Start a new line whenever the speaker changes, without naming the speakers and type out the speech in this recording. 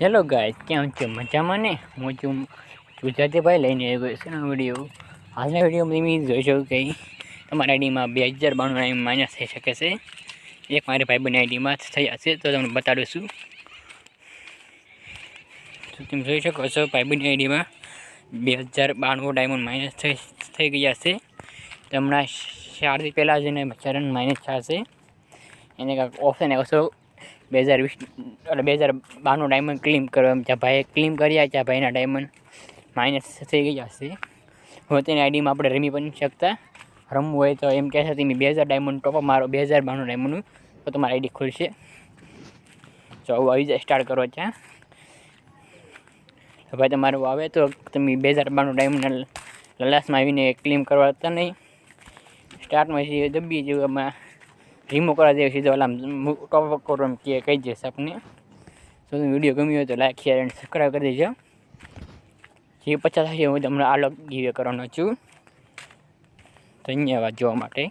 Hello ગાય કેમ છો? મજામાં ને? હું છું ગુજરાતી ભાઈ લઈને આવ્યો છે વીડિયો હાલના વિડીયોમાં તમે જોઈ શકો કે તમારા આઈડીમાં બે હજાર બાણું માઇનસ થઈ શકે છે. એક મારી ભાઈબંધની આઈડીમાં થયા છે, તો તમને બતાડું છું. તમે જોઈ શકો છો, ભાઈબંધની આઈડીમાં બે હજાર બાણું ડાયમંડ માઇનસ થઈ થઈ ગયા છે. હમણાં ચારથી પહેલાં જ એને ચરણ માઇનસ થશે એને કાંઈક ઓપ્શન આવશો બે હજાર વીસ એટલે બે હજાર બારનું ડાયમંડ ક્લીમ કરવા જ્યાં ભાઈએ ક્લીમ કર્યા ત્યાં ભાઈના ડાયમંડ માઇનસ થઈ ગયા છે. હવે તેની આઈડીમાં આપણે રમી પણ શકતા. રમવું હોય તો એમ કહેશે તમે બે હજાર ડાયમંડ ટોપ મારો બે હજાર બારનું ડાયમંડનું તો તમારી આઈડી ખુલશે. જો આવું આવી જાય સ્ટાર્ટ કરો ત્યાં. તો ભાઈ તમારું આવે તો તમે બે હજાર બારનું ડાયમંડ લલાસમાં આવીને ક્લેમ કરવા હતા નહીં સ્ટાર્ટમાં દબી જેવું એમાં રીમો કરવા દે સીધો આમ ટોપ કરો એમ કે કહી જશે આપને તો વીડિયો ગમ્યો હોય તો લાઈક શેર એન્ડ સબસ્ક્રાઈબ કરી દેજો જે પચાસ થશે હું તમને આ લોક ગીવે કરવાનો છું ધન્યવાદ જોવા માટે